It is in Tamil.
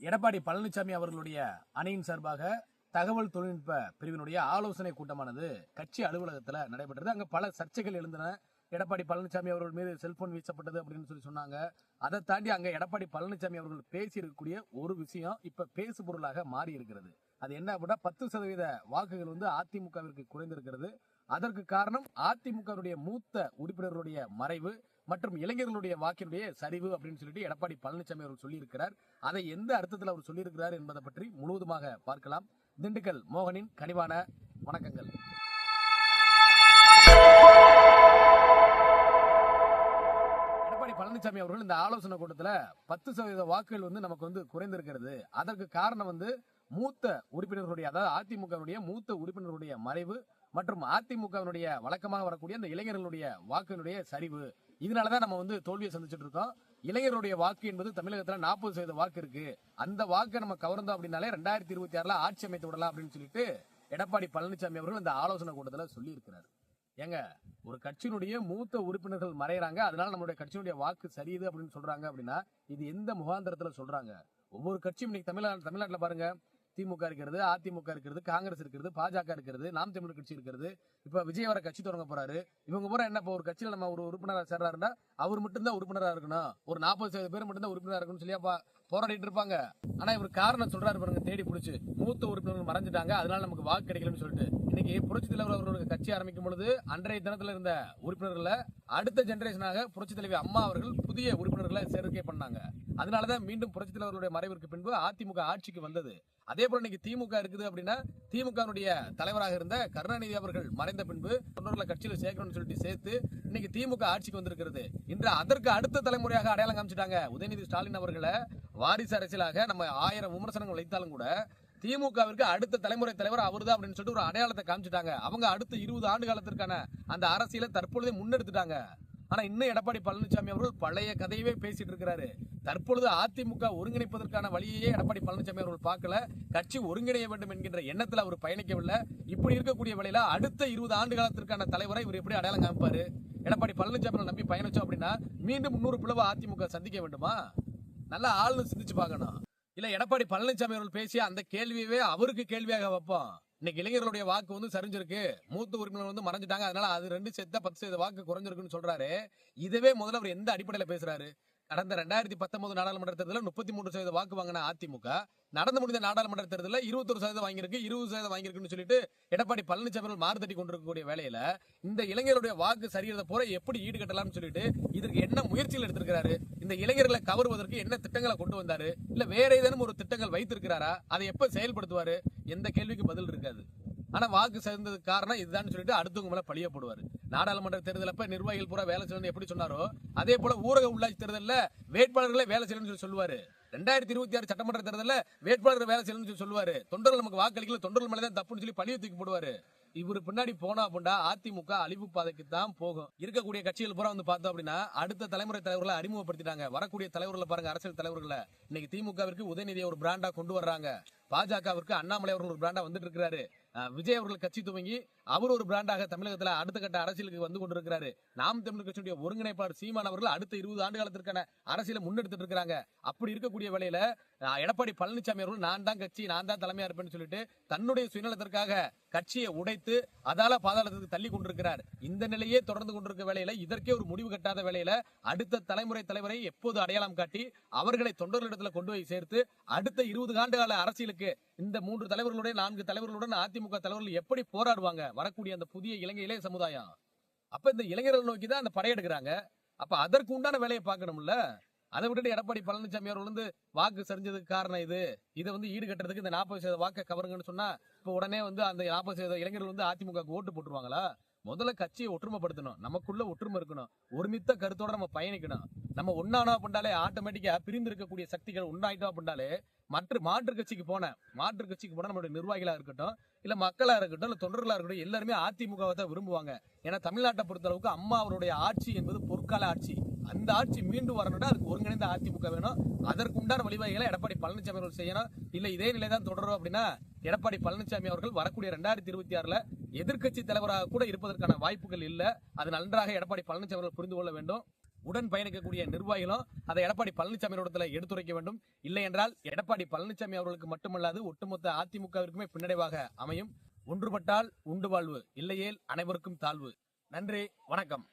எடப்பாடி பழனிசாமி அவர்களுடைய அணியின் சார்பாக தகவல் தொழில்நுட்ப பிரிவினுடைய ஆலோசனை கூட்டமானது கட்சி அலுவலகத்தில் நடைபெற்றது. அங்கே பல சர்ச்சைகள் எழுந்தன. எடப்பாடி பழனிசாமி அவர்கள் மீது செல்போன் வீசப்பட்டது அப்படின்னு சொல்லி சொன்னாங்க. அதை தாண்டி அங்கே எடப்பாடி பழனிசாமி அவர்கள் பேசி இருக்கக்கூடிய ஒரு விஷயம் இப்ப பேசு பொருளாக மாறி இருக்கிறது. அது என்ன அப்படின்னா பத்து சதவீத வாக்குகள் வந்து அதிமுகவிற்கு குறைந்திருக்கிறது. அதற்கு காரணம் அதிமுகவுடைய மூத்த உறுப்பினர்களுடைய மறைவு. மற்றும் இளைஞர்களுடைய வாக்கினுடைய சரிவு அப்படின்னு சொல்லிட்டு எடப்பாடி பழனிசாமி அவர்கள் சொல்லியிருக்கிறார். அதை எந்த அர்த்தத்தில் அவர் சொல்லியிருக்கிறார் என்பதை பற்றி முழுவதுமாக பார்க்கலாம். திண்டுக்கல் மோகனின் கனிவான வணக்கங்கள். எடப்பாடி பழனிசாமி அவர்கள் இந்த ஆலோசனை கூட்டத்தில் பத்து சதவீத வாக்குகள் வந்து நமக்கு வந்து குறைந்திருக்கிறது. அதற்கு காரணம் வந்து மூத்த உறுப்பினர்களுடைய அதாவது அதிமுகவுடைய மூத்த உறுப்பினர்களுடைய மறைவு மற்றும் அதிமுகவினுடைய வழக்கமாக வரக்கூடிய அந்த இளைஞர்களுடைய வாக்கினுடைய சரிவு. இதனாலதான் நம்ம வந்து தோல்வியை சந்திச்சுட்டு இருக்கோம். இளைஞருடைய வாக்கு என்பது தமிழகத்துல நாற்பது சதவீத வாக்கு இருக்கு. அந்த வாக்கை நம்ம கவர்ந்தோம் அப்படின்னாலே ரெண்டாயிரத்தி இருபத்தி ஆறுல ஆட்சி அமைத்து விடலாம் அப்படின்னு சொல்லிட்டு எடப்பாடி பழனிசாமி அவர்கள் இந்த ஆலோசனை கூட்டத்துல சொல்லி இருக்கிறார் ஏங்க ஒரு கட்சியினுடைய மூத்த உறுப்பினர்கள் மறையறாங்க. அதனால நம்மளுடைய கட்சியினுடைய வாக்கு சரியுது அப்படின்னு சொல்றாங்க அப்படின்னா இது எந்த முகாந்திரத்துல சொல்றாங்க? ஒவ்வொரு கட்சியும் இன்னைக்கு தமிழ்நாடு தமிழ்நாட்டுல பாருங்க திமுக இருக்கிறது அதிமுக இருக்கிறது காங்கிரஸ் இருக்கிறது பாஜக இருக்கிறது நாம் தமிழர் கட்சி இருக்கிறது. இப்ப விஜய் வர கட்சி தொடங்க போறாரு. இவங்க பூரா என்ன ஒரு கட்சியில நம்ம ஒரு உறுப்பினரா சேர்றாருன்னா அவர் மட்டும்தான் உறுப்பினரா இருக்கணும். ஒரு நாற்பது சதவீத பேர் மட்டும்தான் உறுப்பினராக இருக்கணும்னு சொல்லி அப்ப போராடிட்டு இருப்பாங்க ஆனா இவர் காரணம் சொல்றாரு பாருங்க தேடி பிடிச்சு. மூத்த உறுப்பினர்கள் மறைஞ்சிட்டாங்க அதனால நமக்கு வாக்கு கிடைக்கலன்னு சொல்லிட்டு. இன்னைக்கு புரட்சி தலைவர் அவர்களுக்கு கட்சி ஆரம்பிக்கும் பொழுது அன்றைய தினத்துல இருந்த உறுப்பினர்களை அடுத்த ஜெனரேஷனாக புரட்சி தலைவி அம்மா அவர்கள் புதிய உறுப்பினர்களை சேர்க்கை பண்ணாங்க. அதனாலதான் மீண்டும் புரட்சி தலைவர்களுடைய மறைவிற்கு பின்பு அதிமுக ஆட்சிக்கு வந்தது. அதே போல இன்னைக்கு திமுக இருக்குது அப்படின்னா திமுகவுடைய தலைவராக இருந்த கருணாநிதி அவர்கள் மறைந்த பின்பு தொண்டர்களை கட்சியில் சேர்க்கணும்னு சொல்லிட்டு சேர்த்து இன்னைக்கு திமுக ஆட்சிக்கு வந்திருக்கிறது. இன்று அதற்கு அடுத்த தலைமுறையாக அடையாளம் காமிச்சிட்டாங்க. உதயநிதி ஸ்டாலின் அவர்களை வாரிசு அரசியலாக நம்ம ஆயிரம் விமர்சனங்கள் வைத்தாலும் கூட திமுகவிற்கு அடுத்த தலைமுறை தலைவர் அவர்தான் அப்படின்னு சொல்லிட்டு ஒரு அடையாளத்தை காமிச்சிட்டாங்க. அவங்க அடுத்த இருபது ஆண்டு காலத்திற்கான அந்த அரசியலை தற்பொழுதே முன்னெடுத்துட்டாங்க. ஆனா இன்னும் எடப்பாடி பழனிசாமி அவர்கள் பழைய கதையவே பேசிட்டு இருக்கிறாரு. தற்பொழுது அதிமுக ஒருங்கிணைப்பதற்கான வழியையே எடப்பாடி பழனிசாமி அவர்கள் பார்க்கல. கட்சி ஒருங்கிணைய வேண்டும் என்கின்ற எண்ணத்தில் அவர் பயணிக்கவில்லை. இப்படி இருக்கக்கூடிய வழியில அடுத்த இருபது ஆண்டு காலத்திற்கான தலைவரை இவர் எப்படி அடையாளம் காமிப்பாரு? எடப்பாடி பழனிசாமி நம்பி பயணிச்சோம் அப்படின்னா மீண்டும் முன்னூறு பிளவு அதிமுக சந்திக்க வேண்டுமா? நல்லா ஆளுநர் சிந்திச்சு பார்க்கணும். இல்ல எடப்பாடி பழனிசாமி அவர்கள் பேசிய அந்த கேள்வியவே அவருக்கு கேள்வியாக வைப்போம். இன்னைக்கு இளைஞர்களுடைய வாக்கு வந்து சரிஞ்சிருக்கு. மூத்த உறுப்பினர் வந்து மறைஞ்சிட்டாங்க. அதனால அது ரெண்டு சேர்த்தா பத்து சதவீத வாக்கு குறைஞ்சிருக்குன்னு சொல்றாரு. இதுவே முதல்ல அவர் எந்த அடிப்படையில பேசுறாரு? கடந்த ரெண்டாயிரத்தி பத்தொன்பது நாடாளுமன்ற தேர்தலில் முப்பத்தி மூன்று சதவீத வாக்கு வாங்கின அதிமுக. நடந்து முடிந்த நாடாளுமன்ற தேர்தலில் இருபத்தொரு சதவீதம் வாங்கியிருக்கு. இருபது சதவீதம் வாங்கியிருக்குன்னு சொல்லிட்டு எடப்பாடி பழனிசாமி அவர்கள் மாறு தட்டி கொண்டிருக்கக்கூடிய வேலையில இந்த இளைஞருடைய வாக்கு சரிகிறத போல எப்படி ஈடுகட்டலாம்னு சொல்லிட்டு இதற்கு என்ன முயற்சிகள் எடுத்திருக்கிறாரு? இந்த இளைஞர்களை கவருவதற்கு என்ன திட்டங்களை கொண்டு வந்தாரு? இல்ல வேற ஏதேனும் ஒரு திட்டங்கள் வைத்திருக்கிறாரா? அதை எப்ப செயல்படுத்துவாரு? எந்த கேள்விக்கு பதில் இருக்காது. ஆனா வாக்கு சேர்ந்ததுக்கு காரணம் இதுதான் சொல்லிட்டு அடுத்தவங்க மேல பழிய போடுவாரு. நாடாளுமன்ற தேர்தலப்ப நிர்வாகிகள் பூரா வேலை செய்யணும் எப்படி சொன்னாரோ அதே போல ஊரக உள்ளாட்சி தேர்தலில் வேட்பாளர்களே வேலை செய்யணும்னு சொல்லி சொல்லுவாரு. ரெண்டாயிரத்தி இருபத்தி ஆறு சட்டமன்ற தேர்தலில் வேட்பாளர் வேலை செய்யணும்னு சொல்லி சொல்லுவாரு. தொண்டர்கள் நமக்கு வாக்களிக்கல தொண்டர்கள் மேலதான் தப்புன்னு சொல்லி பழிய தூக்கி போடுவாரு. இவர் பின்னாடி போனா அப்படின்னா அதிமுக அழிவு பாதைக்கு தான் போகும். இருக்கக்கூடிய கட்சிகள் பூரா வந்து பார்த்தோம் அப்படின்னா அடுத்த தலைமுறை தலைவர்களை அறிமுகப்படுத்திட்டாங்க. வரக்கூடிய தலைவர்களை பாருங்க அரசியல் தலைவர்களை. இன்னைக்கு திமுகவிற்கு உதயநிதியை ஒரு பிராண்டா கொண்டு வர்றாங்க. பாஜகவிற்கு அண்ணாமலை அவர்கள் ஒரு பிராண்டா வந்துட்டு இருக்கிறாரு விஜய் அவர்கள் கட்சி துவங்கி அவர் ஒரு பிராண்டாக தமிழகத்துல அடுத்த கட்ட அரசியலுக்கு வந்து கொண்டிருக்கிறாரு. நாம் தமிழர் கட்சியுடைய ஒருங்கிணைப்பாளர் சீமான் அவர்கள் அடுத்த இருபது ஆண்டு காலத்திற்கான அரசியலை முன்னெடுத்துட்டு இருக்காங்க. அப்படி இருக்கக்கூடிய வேலையில எடப்பாடி பழனிசாமி அவர்கள் நான் தான் கட்சி நான் தான் தலைமையா இருப்பேன்னு சொல்லிட்டு தன்னுடைய சுயநலத்திற்காக கட்சியை உடைத்து அதால பாதாளத்துக்கு தள்ளி கொண்டிருக்கிறார். இந்த நிலையே தொடர்ந்து கொண்டிருக்க வேலையில இதற்கே ஒரு முடிவு கட்டாத வேலையில அடுத்த தலைமுறை தலைவரை எப்போது அடையாளம் காட்டி அவர்களை தொண்டர்களிடத்துல கொண்டு போய் சேர்த்து அடுத்த இருபது ஆண்டு கால அரசியலுக்கு இந்த மூன்று தலைவர்களுடைய நான்கு தலைவர்களுடன் அதிமுக தலைவர்கள் எப்படி போராடுவாங்க? வரக்கூடிய அந்த புதிய இலங்கை இளைய சமுதாயம். அப்ப இந்த இளைஞர்கள் நோக்கி தான் அந்த படையெடுக்கிறாங்க. அப்ப அதற்கு உண்டான வேலையை பார்க்கணும்ல? அதை விட்டுட்டு எடப்பாடி பழனிசாமி அவர்கள் வந்து வாக்கு சரிஞ்சதுக்கு காரணம் இது. இதை வந்து ஈடுகட்டுறதுக்கு இந்த நாற்பது சதவீத வாக்கை கவருங்கன்னு சொன்னா இப்ப உடனே வந்து அந்த நாற்பது சதவீத இளைஞர்கள் வந்து அதிமுக ஓட்டு போட்டுருவாங்களா? முதல்ல கட்சியை ஒற்றுமைப்படுத்தணும். நமக்குள்ள ஒற்றுமை இருக்கணும். ஒருமித்த கருத்தோட நம்ம பயணிக்கணும். நம்ம ஒன்னானா அப்படின்னாலே ஆட்டோமேட்டிக்கா பிரிந்து இருக்கக்கூடிய சக்திகள் உண்டாயிட்டோம் அப்படின்னாலே மற்ற மாற்று கட்சிக்கு போன மாற்று கட்சிக்கு போன நம்மளுடைய நிர்வாகிகளா இருக்கட்டும் இல்ல மக்களா இருக்கட்டும் இல்ல தொண்டர்களா இருக்கட்டும் எல்லாருமே அதிமுகவை தான் விரும்புவாங்க. ஏன்னா தமிழ்நாட்டை பொறுத்த அளவுக்கு அம்மா அவருடைய ஆட்சி என்பது பொற்கால ஆட்சி. அந்த ஆட்சி மீண்டும் வரணும்னா அதுக்கு ஒருங்கிணைந்த அதிமுக வேணும். அதற்கு உண்டான வழிவகைகளை எடப்பாடி பழனிசாமி அவர்கள் செய்யணும். இல்ல இதே நிலை தான் தொடரும் அப்படின்னா எடப்பாடி பழனிசாமி அவர்கள் வரக்கூடிய ரெண்டாயிரத்தி இருபத்தி ஆறுல எதிர்கட்சி தலைவராக கூட இருப்பதற்கான வாய்ப்புகள் இல்லை. அது நன்றாக எடப்பாடி பழனிசாமி அவர்கள் புரிந்து கொள்ள வேண்டும். உடன் பயணிக்கக்கூடிய நிர்வாகிகளும் அதை எடப்பாடி பழனிசாமி இடத்துல எடுத்துரைக்க வேண்டும். இல்லை என்றால் எடப்பாடி பழனிசாமி அவர்களுக்கு மட்டுமல்லாது ஒட்டுமொத்த அதிமுகவிற்குமே பின்னடைவாக அமையும். ஒன்றுபட்டால் உண்டு வாழ்வு இல்லையேல் அனைவருக்கும் தாழ்வு. நன்றி வணக்கம்.